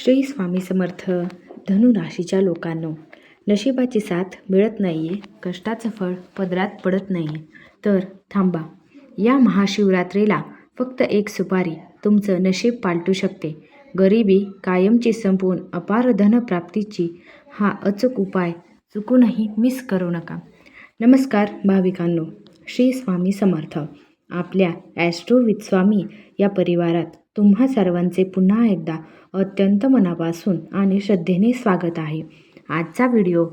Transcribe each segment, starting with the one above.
श्री स्वामी समर्थ धनुराशीच्या लोकांनो नशिबाची साथ मिळत नाही आहे कष्टाचं फळ पदरात पडत नाही आहे तर थांबा या महाशिवरात्रीला फक्त एक सुपारी तुमचं नशीब पालटू शकते. गरिबी कायमची संपवून अपार धनप्राप्तीची हा अचूक उपाय चुकूनही मिस करू नका. नमस्कार भाविकांनो श्री स्वामी समर्थ आपल्या ॲस्ट्रो विथ स्वामी या परिवारात तुम्हा सर्वांचे पुन्हा एकदा अत्यंत मनापासून आणि श्रद्धेने स्वागत आहे. आजचा व्हिडिओ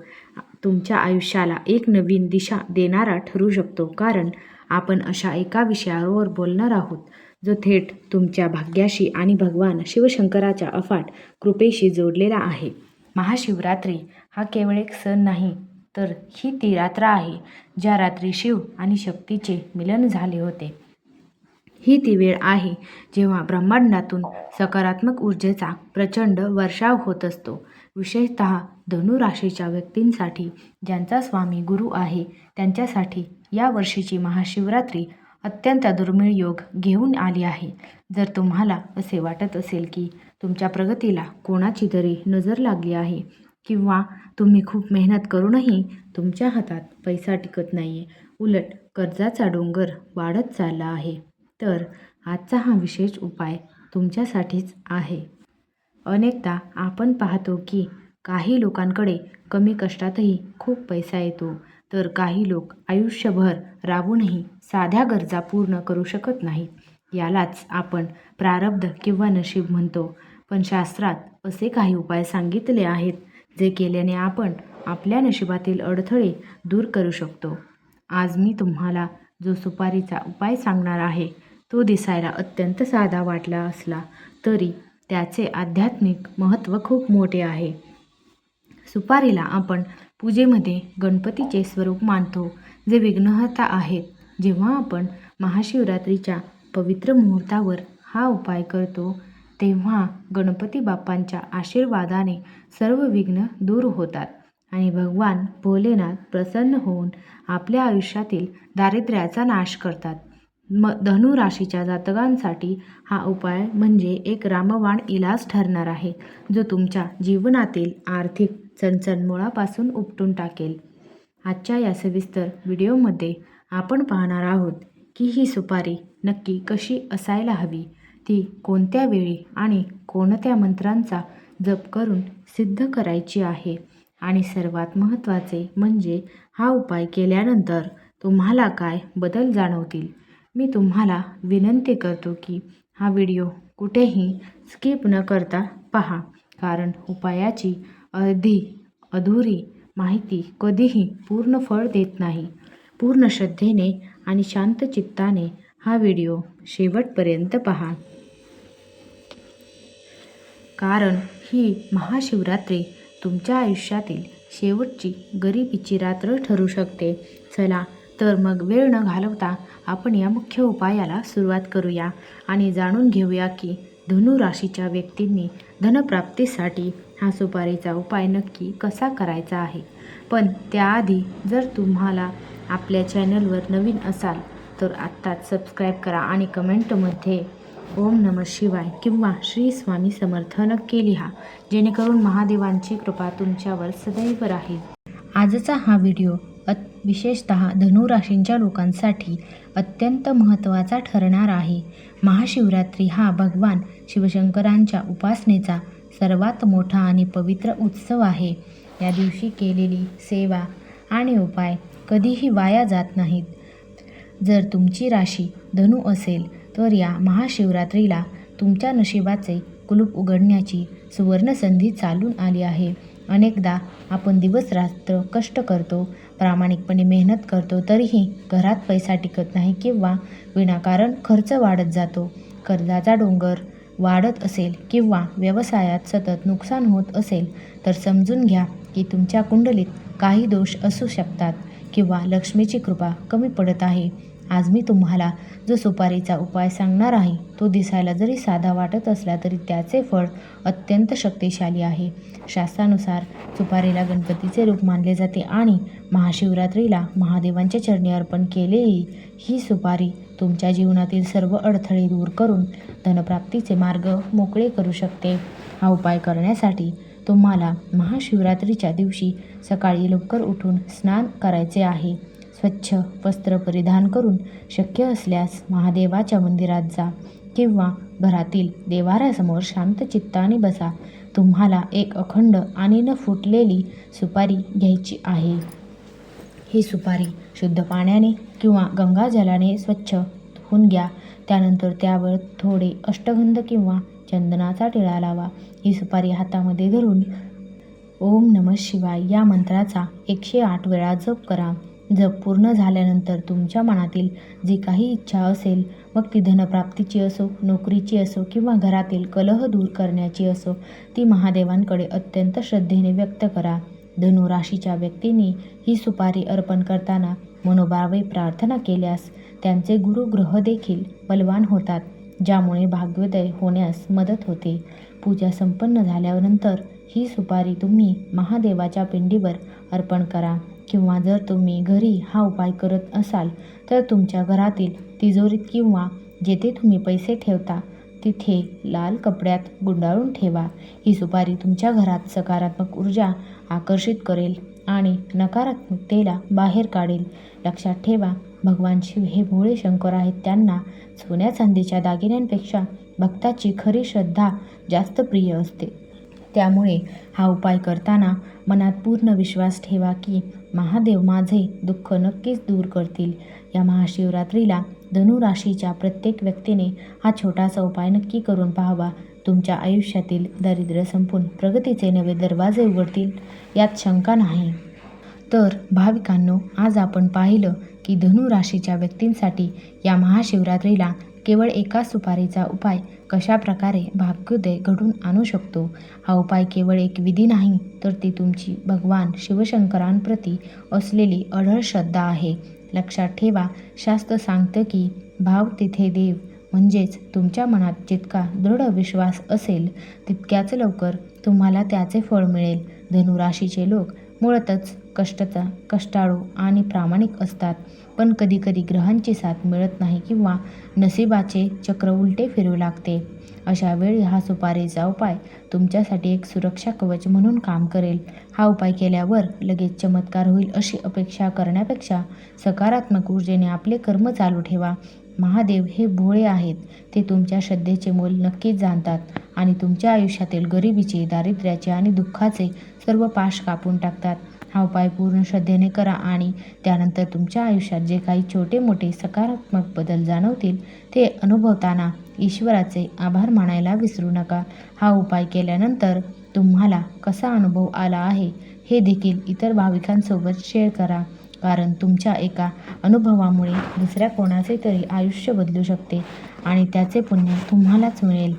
तुमच्या आयुष्याला एक नवीन दिशा देणारा ठरू शकतो कारण आपण अशा एका विषयावर बोलणार आहोत जो थेट तुमच्या भाग्याशी आणि भगवान शिवशंकराच्या अफाट कृपेशी जोडलेला आहे. महाशिवरात्री हा केवळ एक सण नाही तर ही ती रात्र आहे ज्या रात्री शिव आणि शक्तीचे मिलन झाले होते. ही ती वेळ आहे जेव्हा ब्रह्मांडातून सकारात्मक ऊर्जेचा प्रचंड वर्षाव होत असतो. विशेषत धनुराशीच्या व्यक्तींसाठी ज्यांचा स्वामी गुरु आहे त्यांच्यासाठी या वर्षीची महाशिवरात्री अत्यंत दुर्मिळ योग घेऊन आली आहे. जर तुम्हाला असे वाटत असेल की तुमच्या प्रगतीला कोणाची तरी नजर लागली आहे किंवा तुम्ही खूप मेहनत करूनही तुमच्या हातात पैसा टिकत नाही आहे उलट कर्जाचा डोंगर वाढत चालला आहे. तर आजचा हा विशेष उपाय तुमच्यासाठीच आहे. अनेकदा आपण पाहतो की काही लोकांकडे कमी कष्टातही खूप पैसा येतो तर काही लोक आयुष्यभर राबूनही साध्या गरजा पूर्ण करू शकत नाहीत. यालाच आपण प्रारब्ध किंवा नशीब म्हणतो. पण शास्त्रात असे काही उपाय सांगितले आहेत जे केल्याने आपण आपल्या नशिबातील अडथळे दूर करू शकतो. आज मी तुम्हाला जो सुपारीचा उपाय सांगणार आहे तो दिसायला अत्यंत साधा वाटला असला तरी त्याचे आध्यात्मिक महत्त्व खूप मोठे आहे. सुपारीला आपण पूजेमध्ये गणपतीचे स्वरूप मानतो जे विघ्नहर्ता आहेत. जेव्हा आपण महाशिवरात्रीच्या पवित्र मुहूर्तावर हा उपाय करतो तेव्हा गणपती बाप्पांच्या आशीर्वादाने सर्व विघ्न दूर होतात आणि भगवान भोलेनाथ प्रसन्न होऊन आपल्या आयुष्यातील दारिद्र्याचा नाश करतात. म धनु राशीच्या जातकांसाठी हा उपाय म्हणजे एक रामबाण इलाज ठरणार आहे जो तुमच्या जीवनातील आर्थिक चणचणमुळापासून उपटून टाकेल. आजच्या या सविस्तर व्हिडिओमध्ये आपण पाहणार आहोत की ही सुपारी नक्की कशी असायला हवी ती कोणत्या वेळी आणि कोणत्या मंत्रांचा जप करून सिद्ध करायची आहे? आणि सर्वात महत्त्वाचे म्हणजे हा उपाय केल्यानंतर तुम्हाला काय बदल जाणवतील? मी तुम्हाला विनंती करतो की हा व्हिडिओ कुठेही स्किप न करता पहा कारण उपायाची अर्धी अधुरी माहिती कधीही पूर्ण फळ देत नाही. पूर्ण श्रद्धेने आणि शांत चित्ताने हा व्हिडिओ शेवटपर्यंत पहा. कारण ही महाशिवरात्री तुमच्या आयुष्यातील शेवटची गरिबीची रात्र ठरू शकते. चला तर मग वेळ न घालवता आपण या मुख्य उपायाला सुरुवात करूया आणि जाणून घेऊया की धनु राशीच्या व्यक्तींनी धनप्राप्तीसाठी हा सुपारीचा उपाय नक्की कसा करायचा आहे. पण त्याआधी जर तुम्हाला आपल्या चॅनलवर नवीन असाल तर आत्ताच सबस्क्राईब करा आणि कमेंटमध्ये ओम नम शिवाय किंवा श्री स्वामी समर्थ नक्की लिहा जेणेकरून महादेवांची कृपा तुमच्यावर सदैव राहील. आजचा हा व्हिडिओ अत विशेषत धनुराशींच्या लोकांसाठी अत्यंत महत्त्वाचा ठरणार आहे. महाशिवरात्री हा भगवान शिवशंकरांच्या उपासनेचा सर्वात मोठा आणि पवित्र उत्सव आहे. या दिवशी केलेली सेवा आणि उपाय कधीही वाया जात नाहीत. जर तुमची राशी धनु असेल तर या महाशिवरात्रीला तुमच्या नशिबाचे कुलूप उघडण्याची सुवर्णसंधी चालून आली आहे. अनेकदा आपण दिवस रात्र कष्ट करतो प्रामाणिकपणे मेहनत करतो तरीही घरात पैसा टिकत नाही किंवा विनाकारण खर्च वाढत जातो. कर्जाचा डोंगर वाढत असेल किंवा व्यवसायात सतत नुकसान होत असेल तर समजून घ्या की तुमच्या कुंडलीत काही दोष असू शकतात किंवा लक्ष्मीची कृपा कमी पडत आहे. आज मी तुम्हाला जो सुपारीचा उपाय सांगणार आहे तो दिसायला जरी साधा वाटत असला तरी त्याचे फळ अत्यंत शक्तिशाली आहे. शास्त्रानुसार सुपारीला गणपतीचे रूप मानले जाते आणि महाशिवरात्रीला महादेवांच्या चरणी अर्पण केलेली ही सुपारी तुमच्या जीवनातील सर्व अडथळे दूर करून धनप्राप्तीचे मार्ग मोकळे करू शकते. हा उपाय करण्यासाठी तुम्हाला महाशिवरात्रीच्या दिवशी सकाळी लवकर उठून स्नान करायचे आहे. स्वच्छ वस्त्र परिधान करून शक्य असल्यास महादेवाच्या मंदिरात जा किंवा घरातील देवाऱ्यासमोर शांत चित्ताने बसा. तुम्हाला एक अखंड आणि न फुटलेली सुपारी घ्यायची आहे. ही सुपारी शुद्ध पाण्याने किंवा गंगाजलाने स्वच्छ धुवून घ्या. त्यानंतर त्यावर थोडे अष्टगंध किंवा चंदनाचा टिळा लावा. ही सुपारी हातामध्ये धरून ओम नम शिवाय या मंत्राचा एकशे आठ वेळा जप करा. जप पूर्ण झाल्यानंतर तुमच्या मनातील जी काही इच्छा असेल मग ती धनप्राप्तीची असो नोकरीची असो किंवा घरातील कलह दूर करण्याची असो ती महादेवांकडे अत्यंत श्रद्धेने व्यक्त करा. धनुराशीच्या व्यक्तींनी ही सुपारी अर्पण करताना मनोभावे प्रार्थना केल्यास त्यांचे गुरुग्रह देखील बलवान होतात ज्यामुळे भाग्योदय होण्यास मदत होते. पूजा संपन्न झाल्यानंतर ही सुपारी तुम्ही महादेवाच्या पिंडीवर अर्पण करा. किंवा जर तुम्ही घरी हा उपाय करत असाल तर तुमच्या घरातील तिजोरीत किंवा जेथे तुम्ही पैसे ठेवता तिथे लाल कपड्यात गुंडाळून ठेवा. ही सुपारी तुमच्या घरात सकारात्मक ऊर्जा आकर्षित करेल आणि नकारात्मकतेला बाहेर काढेल. लक्षात ठेवा भगवान शिव हे भोळे शंकर आहेत. त्यांना सोन्या चांदीच्या दागिन्यांपेक्षा भक्ताची खरी श्रद्धा जास्त प्रिय असते. त्यामुळे हा उपाय करताना मनात पूर्ण विश्वास ठेवा की महादेव माझे दुःख नक्कीच दूर करतील. या महाशिवरात्रीला धनुराशीच्या प्रत्येक व्यक्तीने हा छोटासा उपाय नक्की करून पाहावा. तुमच्या आयुष्यातील दारिद्र्य संपून प्रगतीचे नवे दरवाजे उघडतील यात शंका नाही. तर भाविकांनो आज आपण पाहिलं की धनु राशीच्या व्यक्तींसाठी या महाशिवरात्रीला केवळ एका सुपारीचा उपाय कशा प्रकारे भाग्योदय घडून आणू शकतो? हा उपाय केवळ एक विधी नाही तर ती तुमची भगवान शिवशंकरांप्रती असलेली अढळ श्रद्धा आहे. लक्षात ठेवा शास्त्र सांगतं की भाव तिथे देव म्हणजेच तुमच्या मनात जितका दृढ विश्वास असेल तितक्याच लवकर तुम्हाला त्याचे फळ मिळेल. धनुराशीचे लोक मुळातच कष्टचा कष्टाळू आणि प्रामाणिक असतात. पण कधीकधी ग्रहांची साथ मिळत नाही किंवा नशिबाचे चक्र उलटे फिरू लागते. अशा वेळी हा सुपारीचा उपाय तुमच्यासाठी एक सुरक्षा कवच म्हणून काम करेल. हा उपाय केल्यावर लगेच चमत्कार होईल अशी अपेक्षा करण्यापेक्षा सकारात्मक ऊर्जेने आपले कर्म चालू ठेवा. महादेव हे भोळे आहेत. ते तुमच्या श्रद्धेचे मोल नक्कीच जाणतात आणि तुमच्या आयुष्यातील गरिबीचे दारिद्र्याचे आणि दुःखाचे सर्व पाश कापून टाकतात. हा उपाय पूर्ण श्रद्धेने करा आणि त्यानंतर तुमच्या आयुष्यात जे काही छोटे मोठे सकारात्मक बदल जाणवतील ते अनुभवताना ईश्वराचे आभार मानायला विसरू नका. हा उपाय केल्यानंतर तुम्हाला कसा अनुभव आला आहे हे देखील इतर भाविकांसोबत शेअर करा. कारण तुमच्या एका अनुभवामुळे दुसऱ्या कोणाचे तरी आयुष्य बदलू शकते आणि त्याचे पुण्य तुम्हालाच मिळेल.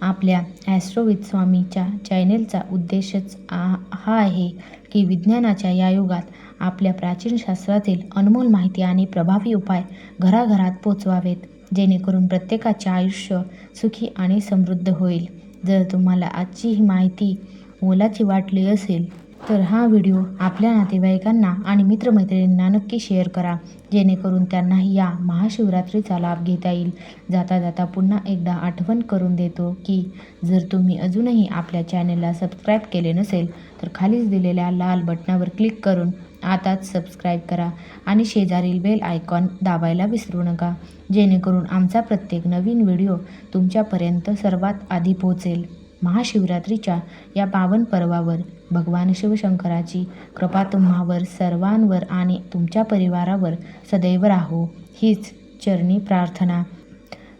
आपल्या ॲस्ट्रोविद स्वामीच्या चॅनेलचा उद्देशच आ हा आहे की विज्ञानाच्या या युगात आपल्या प्राचीन शास्त्रातील अनमोल माहिती आणि प्रभावी उपाय घराघरात पोचवावेत जेणेकरून प्रत्येकाचे आयुष्य सुखी आणि समृद्ध होईल. जर तुम्हाला आजची ही माहिती मोलाची वाटली असेल तर हा व्हिडिओ आपल्या नातेवाईकांना आणि मित्रमैत्रिणींना नक्की शेअर करा. जेणेकरून त्यांनाही या महाशिवरात्रीचा लाभ घेता येईल. जाता जाता पुन्हा एकदा आठवण करून देतो की जर तुम्ही अजूनही आपल्या चॅनेलला सबस्क्राईब केले नसेल तर खालीच दिलेल्या लाल बटनावर क्लिक करून आताच सबस्क्राईब करा आणि शेजारील बेल आयकॉन दाबायला विसरू नका. जेणेकरून आमचा प्रत्येक नवीन व्हिडिओ तुमच्यापर्यंत सर्वात आधी पोहोचेल. महाशिवरात्रीच्या या पावन पर्वावर भगवान शिवशंकराची कृपा तुम्हावर सर्वांवर आणि तुमच्या परिवारावर सदैव राहो. हीच चरणी प्रार्थना.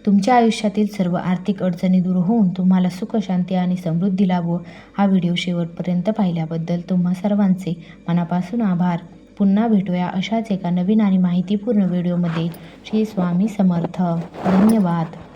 तुमच्या आयुष्यातील सर्व आर्थिक अडचणी दूर होऊन तुम्हाला सुख शांती आणि समृद्धी लाभो. हा व्हिडिओ शेवटपर्यंत पाहिल्याबद्दल तुम्हा सर्वांचे मनापासून आभार. पुन्हा भेटूया अशाच एका नवीन आणि माहितीपूर्ण व्हिडिओमध्ये. श्री स्वामी समर्थ. धन्यवाद.